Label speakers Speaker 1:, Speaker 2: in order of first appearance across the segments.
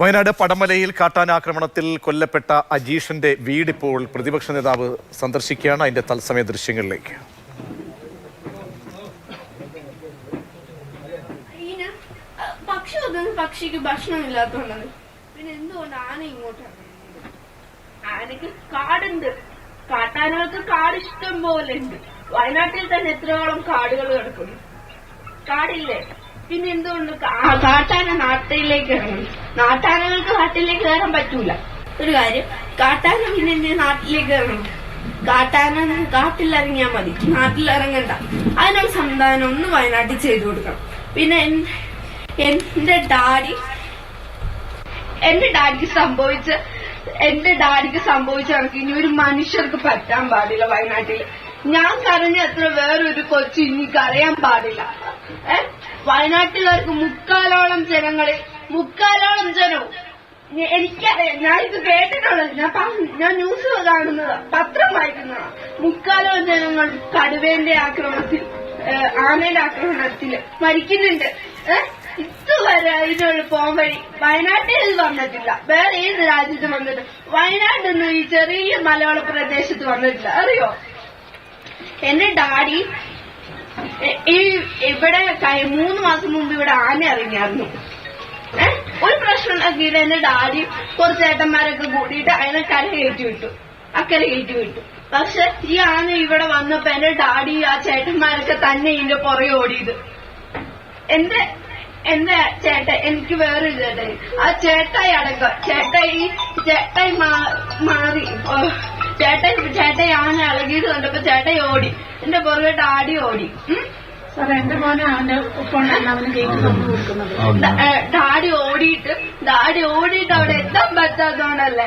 Speaker 1: വയനാട് പടമലയിൽ കാട്ടാനാക്രമണത്തിൽ കൊല്ലപ്പെട്ട അജീഷിന്റെ വീടിപ്പോൾ പ്രതിപക്ഷ നേതാവ് സന്ദർശിക്കുകയാണ്. അതിന്റെ തത്സമയ ദൃശ്യങ്ങളിലേക്ക്.
Speaker 2: കാടുണ്ട്. കാട്ടാനകൾക്ക് കാട് ഇഷ്ടം പോലെ ഉണ്ട്. വയനാട്ടിൽ തന്നെ എത്രയോളം കാടുകൾ കിടക്കുന്നു. കാടില്ലേ? പിന്നെ എന്തുകൊണ്ട് കാട്ടാന നാട്ടിലേക്ക് ഇറങ്ങുന്നു നാട്ടാനകൾക്ക് നാട്ടിലേക്ക് കയറാൻ പറ്റൂല. ഒരു കാര്യം കാട്ടാന പിന്നെ എന്തിനാ നാട്ടിലേക്ക് ഇറങ്ങും കാട്ടാന കാട്ടിലിറങ്ങിയാൽ മതി. നാട്ടിലിറങ്ങണ്ട. അതിനുള്ള സംവിധാനം ഒന്ന് വയനാട്ടിൽ ചെയ്തു കൊടുക്കണം. പിന്നെ എന്റെ ഡാഡി എന്റെ ഡാഡിക്ക് സംഭവിച്ച എന്റെ ഡാഡിക്ക് സംഭവിച്ച കണക്ക് ഇനി ഒരു മനുഷ്യർക്ക് പറ്റാൻ പാടില്ല വയനാട്ടിൽ ഞാൻ കരഞ്ഞ അത്ര വേറൊരു കൊച്ചു ഇനി കരയാൻ പാടില്ല. ഏ? വയനാട്ടിലുള്ളവർക്ക് മുക്കാലോളം ജനങ്ങളെ മുക്കാലോളം ജനവും. എനിക്കറിയാം ഞാൻ ഇത് കേട്ടിട്ടുള്ളത്. ഞാൻ ഞാൻ ന്യൂസ് കാണുന്നതാ പത്രം വായിക്കുന്നതാ. മുക്കാലോളം ജനങ്ങൾ കടുവേന്റെ ആക്രമണത്തിൽ ആനയുടെ ആക്രമണത്തിൽ മരിക്കുന്നുണ്ട്. ഇതുവരെ ഇതിനുള്ള പോകാൻ വഴി വയനാട്ടിൽ ഇത് വന്നിട്ടില്ല. വേറെ ഏത് രാജ്യത്ത് വന്നിട്ട് വയനാട്ടിൽ ഈ ചെറിയ മലയാള പ്രദേശത്ത് വന്നിട്ടില്ല. അറിയോ? എന്റെ ഡാഡി ഈ ഇവിടെ മൂന്ന് മാസം മുമ്പ് ഇവിടെ ആന ഇറങ്ങിയായിരുന്നു? ഒരു പ്രശ്നം ഉണ്ടാക്കിയിട്ട് എന്റെ ഡാഡി കുറച്ച് ചേട്ടന്മാരൊക്കെ കൂടിയിട്ട് അതിനെ കര കയറ്റി വിട്ടു. അക്കര കയറ്റി വിട്ടു. പക്ഷെ ഈ ആന ഇവിടെ വന്നപ്പോ എന്റെ ഡാഡി ആ ചേട്ടന്മാരൊക്കെ തന്നെ ഇതിന്റെ പുറകെ ഓടിയത്. എന്റെ എന്റെ ചേട്ടൻ എനിക്ക് വേറൊരു ചേട്ടൻ. ആ ചേട്ടായി അടക്കം. ചേട്ടായി ചേട്ടായി മാറി. ചേട്ടൻ ചേട്ടായി ആന ഇളകിയത് കണ്ടപ്പോ ചേട്ടൻ ഓടി. എന്റെ പുറകോട്ട് ആടി ഓടി.
Speaker 3: സാറേ എന്റെ മോനെ അവന്റെ ഒപ്പം അവന് കൊടുക്കുന്നത്.
Speaker 2: ഏ, ഡാഡി ഓടിയിട്ട് ഡാഡി ഓടിയിട്ട് അവിടെ എത്താൻ പറ്റാത്തോണല്ലേ?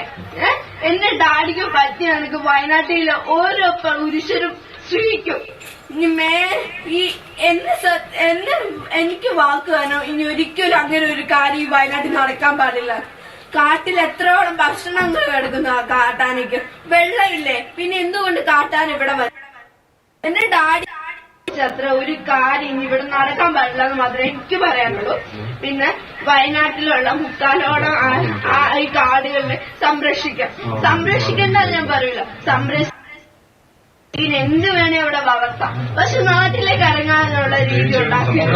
Speaker 2: എന്റെ ഡാഡിക്ക് പറ്റി എനിക്ക് വയനാട്ടിലെ ഓരോ പുരുഷരും സ്ത്രീക്കും ഇനി മേ ഈ എന്നെ എനിക്ക് വാക്ക് വേണം. ഇനി ഒരിക്കലും അങ്ങനെ ഒരു കാര്യം ഈ വയനാട്ടിൽ നടക്കാൻ പാടില്ല. കാട്ടിൽ എത്രയോളം ഭക്ഷണങ്ങൾ കിടക്കുന്നു ആ കാട്ടാനയ്ക്ക്? വെള്ളമില്ലേ? പിന്നെ എന്തുകൊണ്ട് കാട്ടാൻ ഇവിടെ വരും എന്റെ ഡാഡി അത്ര ഒരു കാര്യം ഇനി ഇവിടെ നടക്കാൻ പാടില്ല എന്ന് മാത്രമേ എനിക്ക് പറയാനുള്ളൂ. പിന്നെ വയനാട്ടിലുള്ള മുക്കാലോളം ഈ കാടുകളിൽ സംരക്ഷിക്കാം. സംരക്ഷിക്കേണ്ട ഞാൻ പറയില്ല സംരക്ഷ ഇതിന് എന്ത് വേണേ അവിടെ വളർത്താം പക്ഷെ നാട്ടിലേക്ക് ഇറങ്ങാനുള്ള രീതി ഉണ്ടാക്കിയത്